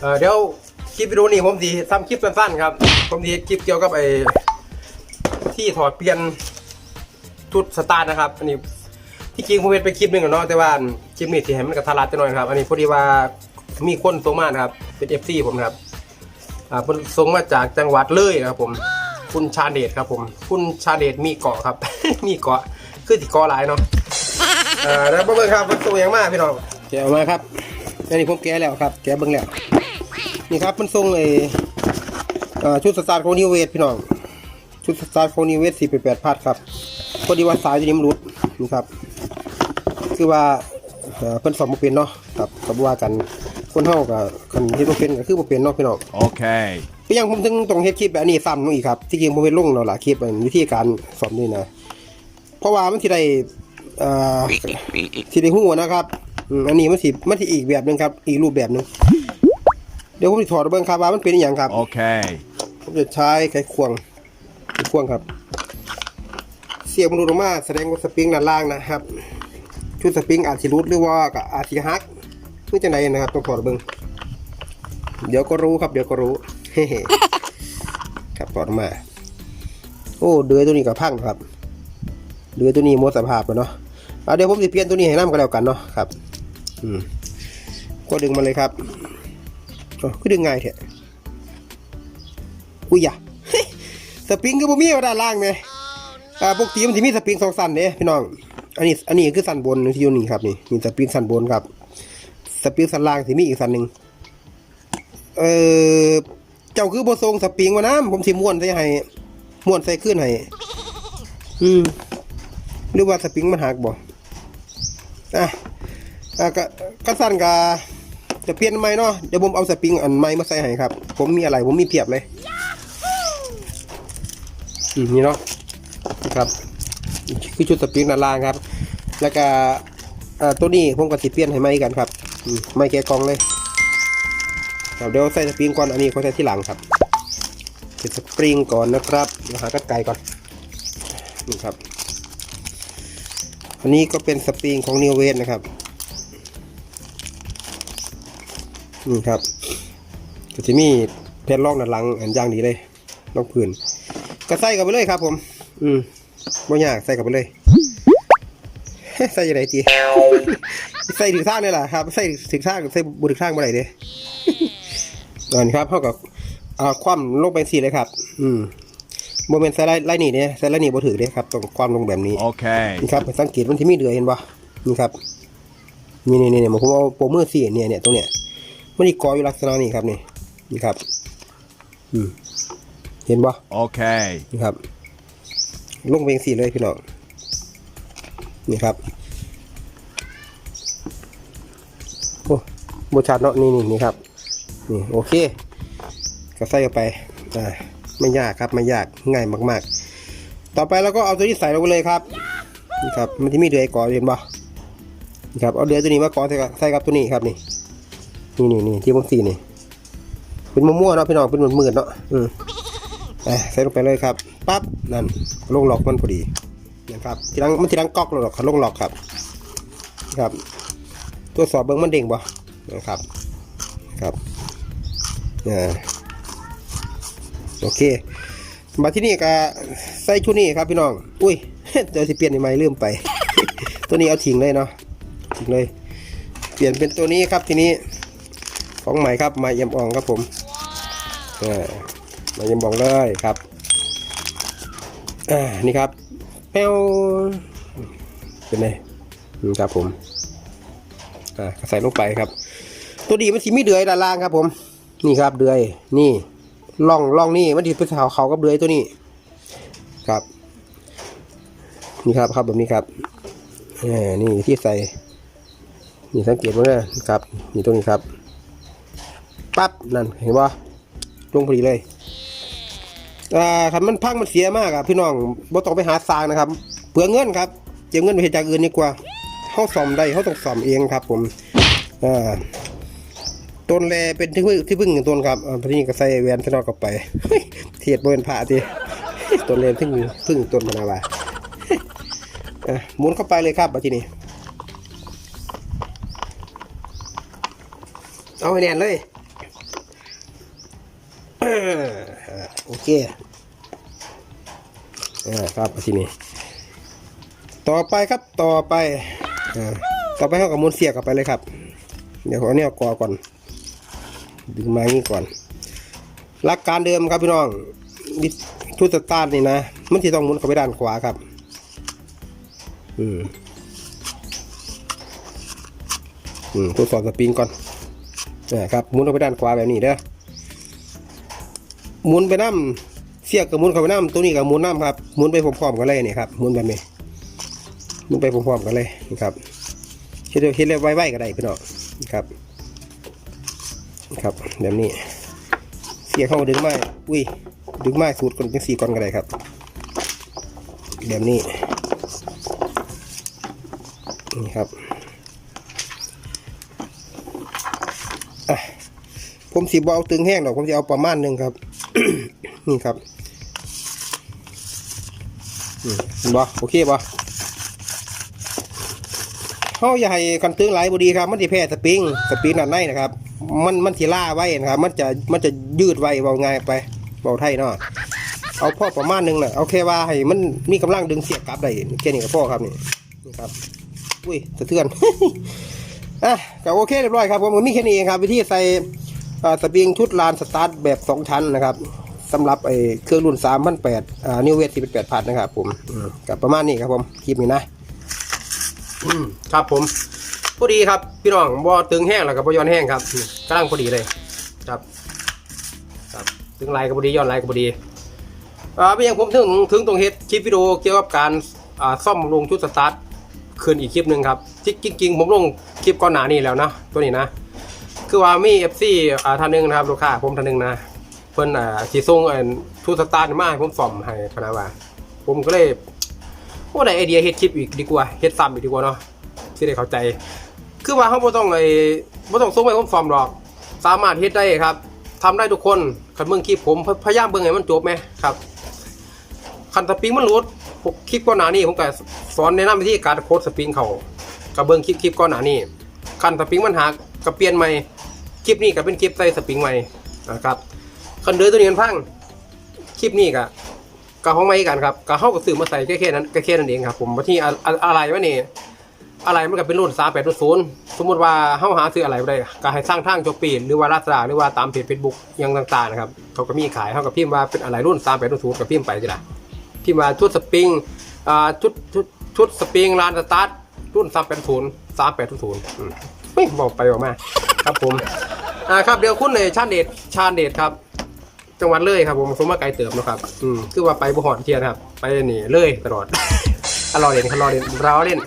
เอ่อเดี๋ยวคลิปวิดีโอนี้ผมสีทำคลิปสั้นๆครับ ผมสีคลิปเกี่ยวกับไอ้ที่ถอดเปลี่ยนชุดสตาร์ทนะครับอันนี้ที่จริงผมเห็นไปคลิปหนึ่งเนาะแต่ว่าคลิปนี้ที่เห็นมันกระทะลัดจะหน่อยครับ อันนี้พอดีว่ามีคนส่งมานครับ เป็นเอฟซีผมครับอ่าเพิ่นส่งมาจากจังหวัดเลยนะครับผมคุณชาเดชครับผม คุณชาเดชมีเกาะครับ มีเกาะคือที่เกาะหลายเนาะอ่าแล้วเบิ่งครับมันส่งอย่างมากพี่น้องแกะออกมาครับอันนี้ผมแกะแล้วครับ แกะเบิ่งแล้ว นี่ครับมันส่งไอ้อ่าชุดสตาร์ทของนิวเวทพี่น้อง ชุดสตาร์ทของนิวเวทสี่แปดพัดครับพอดีว่าสายตัวนี้มันหลุดนี่ครับ คือว่าเอ่อเพิ่นสอบบ่เป็นเนาะครับกับว่ากันคนเฮากับคันเฮ็ดบ่เป็นก็คือบ่เป็นเนาะพี่น้อง Okay. ก็ยังผมถึงต้องเฮ็ดคลิปแบบนี้ซ้ำนู่นอีกครับที่จริงผมเป็นลงแล้วล่ะคลิปอันวิธีการสอนนี่นะเพราะว่ามันสิได้เอ่อสิได้ฮู้นะครับอืมอันนี้มันสิมันสิอีกแบบหนึงครับ อีกรูปแบบหนึง เดี๋ยวผมสิถอดเบิ่งครับว่ามันเป็นอหยังครับ Okay. ผมจะใช้ไขควงไขควงครับ เสียบมันหลุดออกมาแสดงว่าสปริงด้านล่างนะครับ ชุดสปริงอาจสิรุดหรือว่าก็อาจสิหักเพื่อจังไดนะครับต้องถอดเบิ่งเดี๋ยวก็รู้ครับ เดี๋ยวก็รู้ครับถอดออกมา โอ้เดือยตัวนี้ก็พังครับเดือยตัวนี้หมดสภาพแล้วเนาะเอาเดี๋ยวผมจะเปลี่ยนตัวนี้ให้น้ำก็แล้วกันเนาะครับ อืมก็ดึงมาเลยครับ อ๋อก็ดึงง่ายแท้อุ้ยอย่าสปริงก็บ่มีว่าด้านล่างไงอ่าปกติมันจะมีสปริงสองสันเด้พี่น้อง อันนี้ อันนี้คือสันบนที่อยู่นี่ครับนี่มีสปริงสันบนครับ สปริงสันล่างสิมีอีกสันหนึ่งเออเจ้าคือบ่ทรงสปริงมานะผมสิม้วนใส่ให้ม้วนใส่ขึ้นให้อืมหรือว่าสปริงมันหักบ่อะอะก็ก็สั่นกะ จะเปลี่ยนใหม่เนาะเดี๋ยวผมเอาสปริงอันใหม่มาใส่ให้ครับ ผมมีอะไรผมมีเพียบเลยอืมนี่เนาะครับคือชุดสปริงด้านล่างครับ แล้วก็อ่าตัวนี้ผมก็สิเปลี่ยนให้ใหม่กันครับไม่แกะกลองเลยครับเดี๋ยวใส่สปริงก่อนอันนี้เขาใส่ที่หลังครับใส่สปริงก่อนนะครับเดี๋ยวหากัดไก่ก่อนนี่ครับ อันนี้ก็เป็นสปริงของนิวเวสนะครับ นี่ครับก็จะมีแผ่นรองด้านหลังอันอย่างดีเลยรองพื้นก็ใส่กันไปเลยครับ ผม อืมบ่ยากใส่กันไปเลยใส่ยังไงจีใส่ถึงทางนี่แหละครับใส่ถึงทางใส่บุถึงทางเมื่อไหร่เด้ก่อนครับเท่ากับเอาคว่ำลงไปสี่เลยครับ อืมโมเมนต์ใส่ไล่ไล่หนีเนี่ยใส่ไล่หนีบ่ถือเด้ครับต้องคว่ำลงแบบนี้ Okay. นี่ครับสังเกตมันที่มีเดือยเห็นปะนี่ครับนี่นี่นี่ผมเอาโปรมือสี่เนี่ยเนี่ยตรงเนี้ย มันอีกกออยู่ลักษณะนี้ครับนี่นี่ครับอืมเห็นปะ Okay. นี่ครับ ลงเวงสีเลยพี่น้องนี่ครับโอ้บชัดเนาะนี่นี่นี่ครับนี่โอเค ก็ใส่เข้าไปอ่าไม่ยากครับไม่ยากง่ายมาก ๆ ต่อไปเราก็เอาตัวนี้ใส่ลงไปเลยครับนี่ครับมันจะมีเดือยก่อเห็นปะนี่ครับเอาเดือยตัวนี้มาก่อใส่กับใส่กับตัวนี้ครับนี่ นี่นี่นี่ที่ผมสีนี่ เป็นมั่วๆเนาะพี่น้องเป็นหมืดๆเนาะอืมอะใส่ลงไปเลยครับปั๊บนั่นลงล็อกมันพอดีนะครับทีหลังมันทีหลังก๊อกเลยหรอกลงล็อกครับ ครับตรวจสอบเบิ้งมันเด้งบ่นะครับครับอ่าโอเคมาที่นี่ก็ใส่ชุดนี้ครับพี่น้อง อุ้ยเดี๋ยวสิเปลี่ยนใหม่ลืมไป ตัวนี้เอาทิ้งเลยเนาะทิ้งเลย เปลี่ยนเป็นตัวนี้ครับทีนี้ ของใหม่ครับใหม่เยี่ยมอ่องครับผมอ่ามายังบอกเลยครับอ่านี่ครับแป้วเป็นไงนี่ครับผมอ่าใส่ลงไปครับ ตัวดีมันสีมีเดือยด้านล่างครับ ผม นี่ครับเดือยนี่ล่องล่องนี่มันที่เป็นเขาเขากับเดือยตัวนี้ ครับ นี่ครับครับแบบนี้ครับอ่านี่ที่ใส่นี่สังเกตว่าเนี่ยครับ นี่ตรงนี้ครับ ปั๊บนั่นเห็นปะลงพอดีเลยอ่าคันมันพังมันเสียมากอะพี่น้องบ่ต้องไปหาสร้างนะครับเปลืองเงินครับเก็บเงินไปเฮ็ดจากอื่นดีกว่าเฮาซ่อมได้เฮาต้องซ่อมเองครับ ผมอ่าต้นแลเป็นที่พึ่งที่พึ่งของต้นครับอ่าพอดีก็ใส่แวนสนอกเข้าไปเทียดบ่เป็นพระติต้นแลพึ่งพึ่งต้นพนาว่าอะหมุนเข้าไปเลยครับบัดทีนี้เอาให้แน่นเลย โอเคอ่าครับทีนี้ต่อไปครับต่อไปอ่าต่อไปเขากับมุนเสียกลับไปเลยครับ เดี๋ยวขอเนี่ยกอก่อน ดึงม้นี่ก่อน หลักการเดิมครับพี่น้องดิทุตสตาร์ทนี่นะ มันจะต้องมุนเข้าไปด้านขวาครับ อืมอืมทดสอบสปริงก่อนนะครับมุนเข้าไปด้านขวาแบบนี้เด้อ หมุนไปน้ำเสียกกับหมุนเข้าไปน้ำตัวนี้กับหมุนน้ำครับหมุนไปพร้อมๆกันเลยนี่ครับหมุนแบบนี้หมุนไปพร้อมๆกันเลยนี่ครับเฮ็ดเร็วเฮ็ดเร็วไวๆก็ได้พี่น้องนี่ครับนะครับแบบนี้ เสียเข้าดึงไม้อุ้ยดึงไม้สูตรก่อนเป็นสี่ก่อนก็ได้ครับ แบบนี้นี่ครับอะผมสีบเอาตึงแห้งหรอกผมจะเอาประมาณหนึ่งครับ นี่ครับเห็นบ่โอเคบ่เขาอย่าให้กันตึงหลายบดีครับ มันจะแพ้สปริงสปริงด้านในนะครับ มันมันสิล่าไว้นะครับ มันจะมันจะยืดไว้เบาไงไปเบาไทยเนาะเอาพ่อประมาณหนึงน่ะเอาแค่ว่าให้มันมีกำลังดึงเสียบกลับได้แค่นี้ก็พอครับนี่นี่ครับอุ้ยสะเทือนอะก็โอเคเรียบร้อยครับผมมีแค่นี้เองครับ วิธีใส่สปริงชุดลานสตาร์ทแบบสองชั้นนะครับ สำหรับไอ้เครื่องรุ่น3 0 0 8อ่านิวเวทที่เป็น8พันนะครับผมกับประมาณนี้ครับผมคลิปนี้นะครับผมพอดีครับพี่น้องบ่ตึงแห้งแล้วก็บ่ย้อนแห้งครับกำลังพอดีเลยครับครับตึงลายก็พอดีย้อนลายก็พอดีอ่าไม่ยังผมถึงถึงตรงเฮ็ดคลิปวิดีโอเกี่ยวกับการอ่าซ่อมลงชุดสตาร์ทคืนอีกคลิปหนึ่งครับจริงจริงๆผมลงคลิปก่อนหน้านี้แล้วนะตัวนี้นะ คือว่ามีเอฟซีอ่าท่านหนึงนะครับลูกค้าผมท่านหนึงนะ พิ่นอ่าสีส่งอันทูสตาร์มาให้ผมซ่อมให้พะนะว่า ผมก็เลยโอ้ได้ไอเดียเฮ็ดคลิปอีกดีกว่าเฮ็ดซ้ำอีกดีกว่าเนาะสิได้เข้าใจ คือว่าเขาบ่ต้องไอ้บ่ต้องส่งให้ผมซ่อมหรอก สามารถเฮ็ดได้ครับทำได้ทุกคนคันเบิ่งคลิปผมพยายามเบิ่งให้มันจบไหมครับคันสปริงมันหลุดคลิปก่อนหน้านี้ผมก็สอนแนะนำวิธีการโค้ดสปริงเขากับเบิ้งคลิปคลิปก่อนหน้านี้คันสปริงมันหักก็เปลี่ยนใหม่คลิปนี้ก็เป็นคลิปใส่สปริงใหม่นะครับ คันเดือตัวนี้มันพังคลิปนี้ก็ก็ของใหม่กันครับก็เข้ากับสื่อมาใส่แค่แค่นั้นก็แค่นั้นเองครับ ผมว่าที่อะไรวะนี่อะไรมันก็เป็นรุ่น3 8 0สมมติว่าเฮาหาซื้ออะไรบ่ได้ก็ให้สร้างทางจอปีนหรือว่าลาซาหรือว่าตามเพจ Facebook อยังต่างๆนะครับเขาก็มีขายเฮาก็พิมพ์ว่าเป็นอะไรรุ่น3 8 0ก็พิมพ์ไปจ้ะที่มาชุดสปริงอ่าชุดชุดชุดสปริงลานสตาร์ทรุ่น3 8 0 3 8 0อืมเฮ้ยบอกไปบอกมาครับผมอ่าครับเดี๋ยวคุณเลยชาเดชชาเดชครับ จังหวัดเลยครับผมสมมาไกลเติมนะครับอืมคือว่าไปบุหอนเทียนครับ ไปนี่เลยตลอดอร่อยเด่นอร่อยเด่นเราเล่น